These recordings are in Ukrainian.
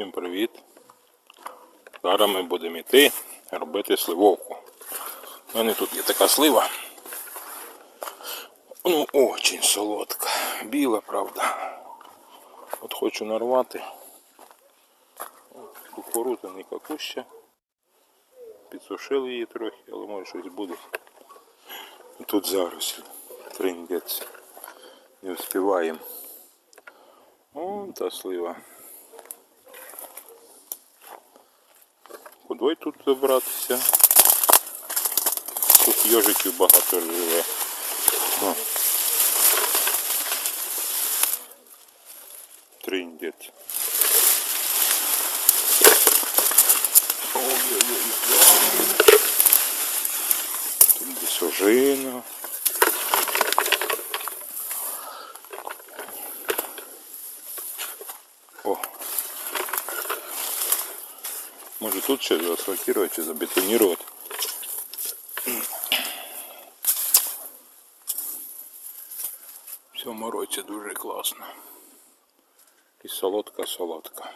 Всім привіт! Зараз ми будемо йти робити сливовку. У мене тут є така слива. Ну, очень солодка. Біла, правда. От хочу нарвати. Кукурудзяний какуща. Підсушили її трохи, але може щось буде. Тут зарослі. Триндець. Не встигаємо. О, та слива. Куди тут забратися? Тут йожиків багато живе. О. Триндець. Тут десь ожина. Тут ще заасфальтувати чи забетонувати. В цьому дуже класно. І солодка-солодка.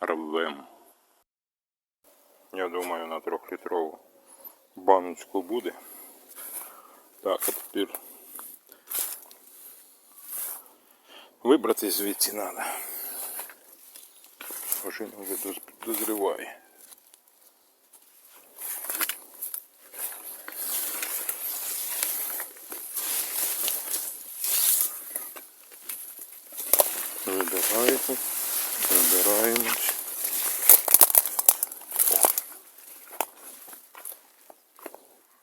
Рвем. Я думаю на трьохлітрову баночку буде. Так, а тепер вибратись звідси треба. Машина вже доз- дозріває. Вибираємо, вибираємось.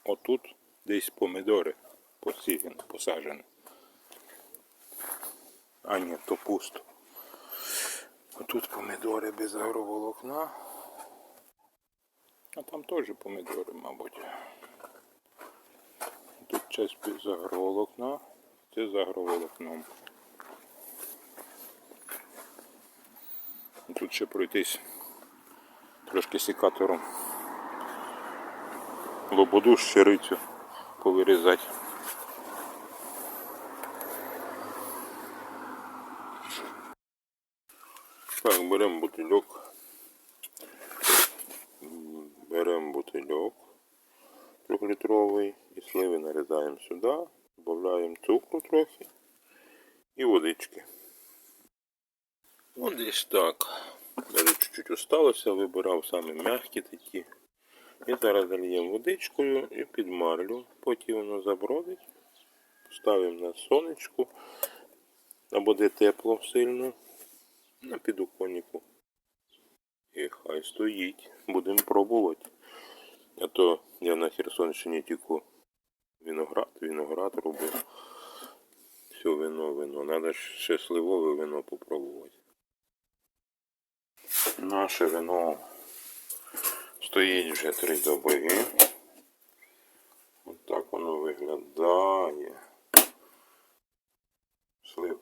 Отут десь помідори посіяні, посаджені. А ні, то пусто. Тут помідори без агроволокна. А там теж помідори, мабуть. Тут часть без агроволокна, це з агроволокном. Тут ще пройтись трошки сікатором. Лободу щирицю повирізати. Беремо бутильок. Беремо бутильок трьохлітровий і сливи нарізаємо сюди, додаємо цукру трохи і водички. Ось десь так. Даже чуть-чуть осталося, вибирав самі м'які такі. І зараз зальємо водичкою і під марлю. Потім воно забродить. Ставимо на сонечку. Або де тепло сильно на підоконнику. І хай стоїть. Будемо пробувати. А то я на Херсонщині тільки виноград, виноград робив. Все вино, вино. Ж ще сливове вино попробувати. Наше вино стоїть вже три доби. От так воно виглядає.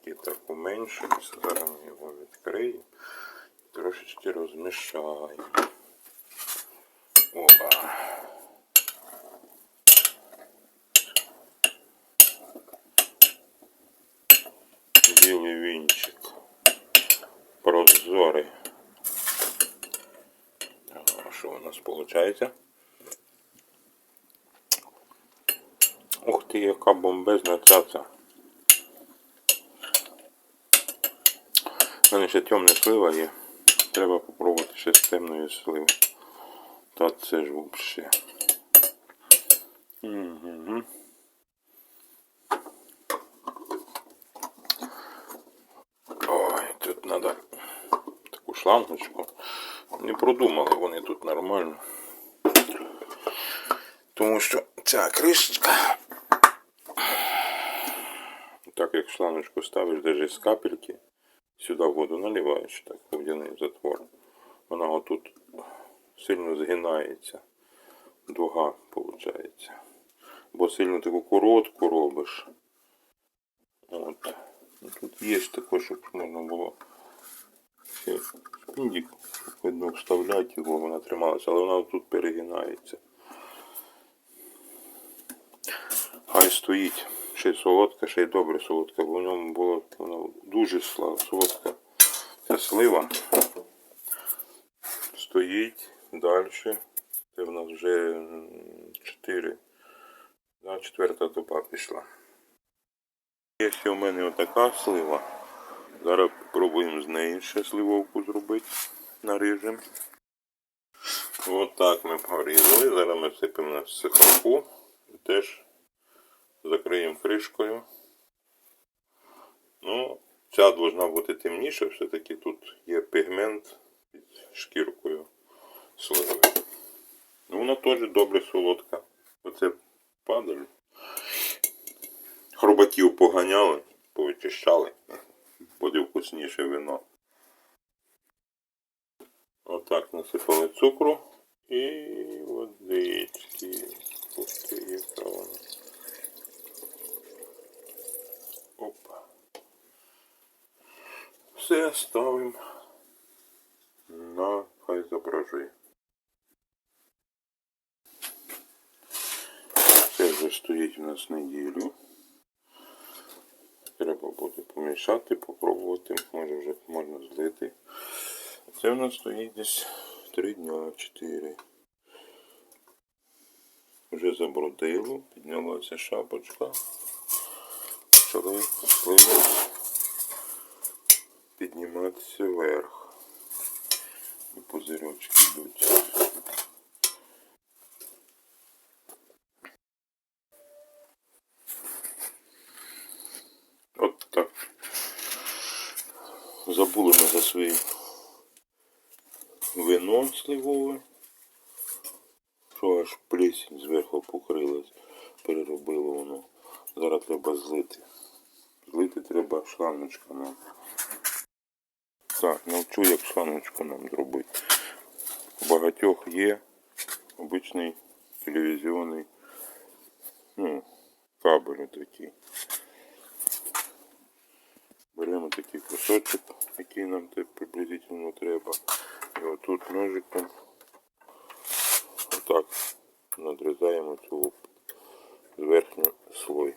Сливки так уменшилися. Зараз ми його відкриємо. Трошечки розмішаємо. Опа. Білий вінчик. Прозорий. Що у нас виходить? Ух ти, яка бомбезна цяця. У мене ще темна слива є. Треба попробувати ще з темною сливою. Та це ж взагалі. Ой, тут треба таку шлангочку. Не продумали вони тут нормально. Тому що ця кришечка. Так як шлангочку ставиш навіть з капельки, сюди воду наливаєш, так, водяним затвором. Вона отут сильно згинається. Дуга виходить. Бо сильно таку коротку робиш. От. Тут є також, щоб можна було ще шпіндик, видно вставляти його, вона трималася, але вона тут перегинається. Хай стоїть. Ще й солодка, ще й добре солодка, бо в ньому було вона дуже солодка. Ця слива. стоїть далі. Це в нас вже 4. Да, четверта доба пішла. Є ще в мене отака слива. Зараз спробуємо з неї ще сливовку зробити. Наріжемо. Отак ми порізали. Зараз ми всипемо на сухарку. І теж закриємо кришкою. Ну, ця должна бути темніша, все-таки тут є пігмент під шкіркою сливи. Ну, вона теж добре солодка. Оце падаль. Хробаків поганяли, повичищали. Буде вкусніше вино. Отак насипали цукру і водички. Ух ти, яка вона. Опа. Все ставимо на хай зображує. Це вже стоїть у нас неділю. Треба буде помішати, попробувати, може вже можна злити. Це в нас стоїть десь 3 дня, 4. Вже забродило, піднялася шапочка. Почали сливи підніматися вверх. І пузирьочки йдуть. От так. Забули ми за своє вино сливове. Що аж плесінь зверху покрилась, переробило воно. Зараз треба злити. Злити треба шланочка Так, навчу, як шланочку нам зробити. У багатьох є обичний телевізійний ну, кабель такий. Беремо такий кусочок, який нам те приблизительно треба. І отут ножиком отак надрізаємо цю верхню слой.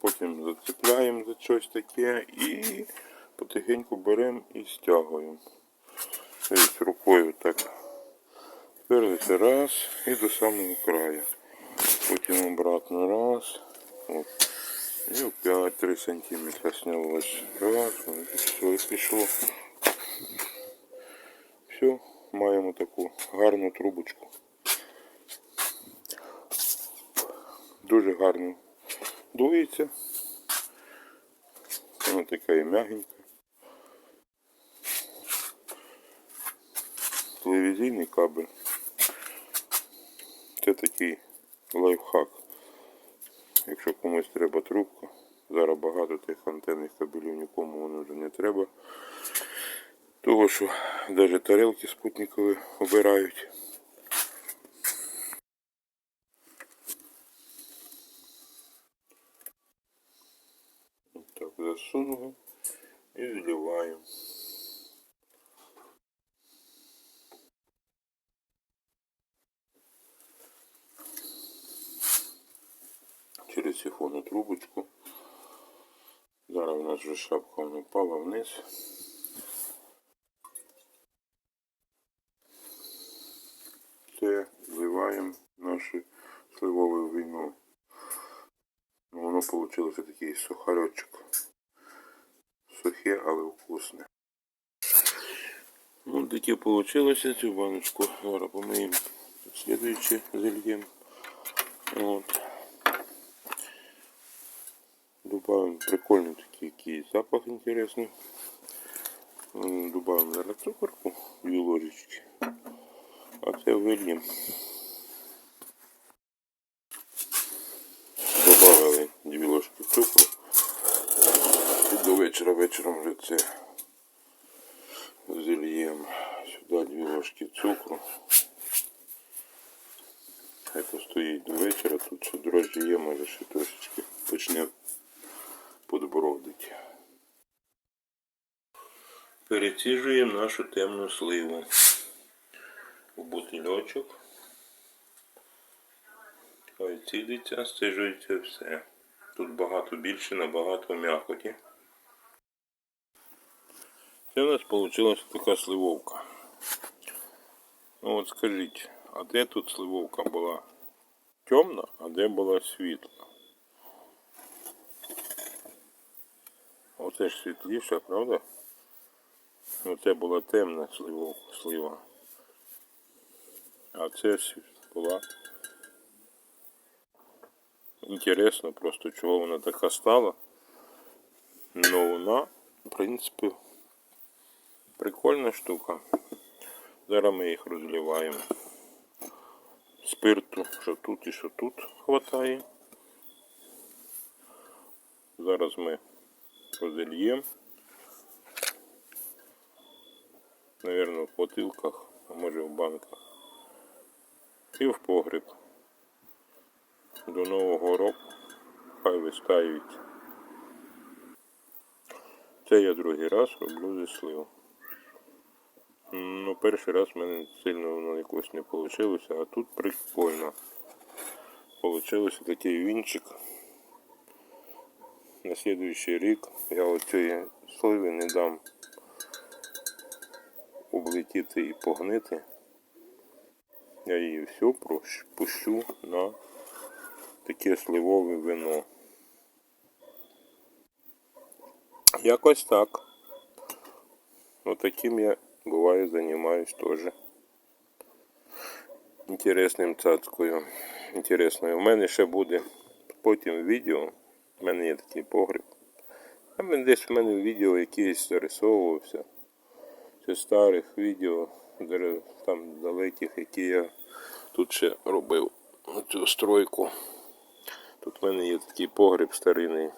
Потім зацепляємо за щось таке і потихеньку беремо і стягуємо. Тобто рукою так вперше раз і до самого краю. Потім обратно раз. От. І опять 3 сантиметра снялось. Раз, все, і пішло. Все, маємо таку гарну трубочку. Дуже гарно дується. Вона така і м'ягенька. Телевізійний кабель. Це такий лайфхак. Якщо комусь треба трубку, зараз багато тих антенних кабелів нікому воно вже не треба. Того, що навіть тарелки спутникові обирають. Так, засунули і зливаємо. Через сифонну трубочку. Зараз у нас вже шапка вона вниз. Це зливаємо наше сливове вино. Ну, Воно вийшло такий сухарочок. Але вкусне. Ну, таке вийшло цю баночку. Зараз помиємо слідуючи зальємо. От. Добавим прикольный такий який запах интересный. Добавим зараз цукорку, дві ложечки. А це вильємо. Добавили дві ложки цукру. І до вечора вечором вже це зальємо. Сюди дві ложки цукру. Хай постоїть до вечора, тут ще дрожжі є, може ще трошечки почне подбродить. Переціжуємо нашу темну сливу у бутильочок. Хай цідиться, стежується все. Тут багато більше, набагато м'якоті. Це у нас вийшла така сливовка. Ну от скажіть, а де тут сливовка була темна, а де була світла? Оце ж світліше, правда? Оце була темна сливовка, слива. А це була. Інтересно просто, чого вона така стала. Ну вона, в принципі, прикольна штука. Зараз ми їх розливаємо. Спирту, що тут і що тут хватає. Зараз ми розільємо. Наверно, в бутилках, а може в банках. І в погріб. До Нового року хай вистаюють. Це я другий раз роблю зі слив. Ну, перший раз в мене сильно воно якось не вийшло, а тут прикольно. Получився такий вінчик. На слідуючий рік я оцієї сливи не дам облетіти і погнити. Я її все пущу на таке сливове вино. Якось так. Отаким я буває займаюсь теж. Інтересним цацкою. Інтересною. У мене ще буде потім відео. У мене є такий погріб. Мен- десь в мене відео якісь зарисовувався. Це старих відео, там далеких, які я тут ще робив цю стройку. Тут в мене є такий погріб старинний.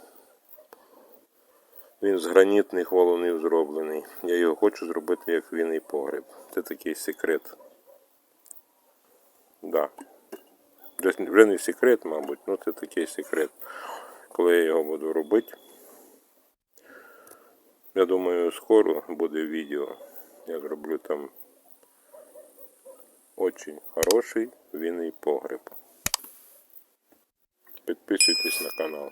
Він з гранітних валунів зроблений. Я його хочу зробити як вінний погріб. Це такий секрет. Да. Вже- не секрет, мабуть, ну це такий секрет. Коли я його буду робити. Я думаю, скоро буде відео. Я зроблю там очень хороший вінний погреб. Підписуйтесь на канал.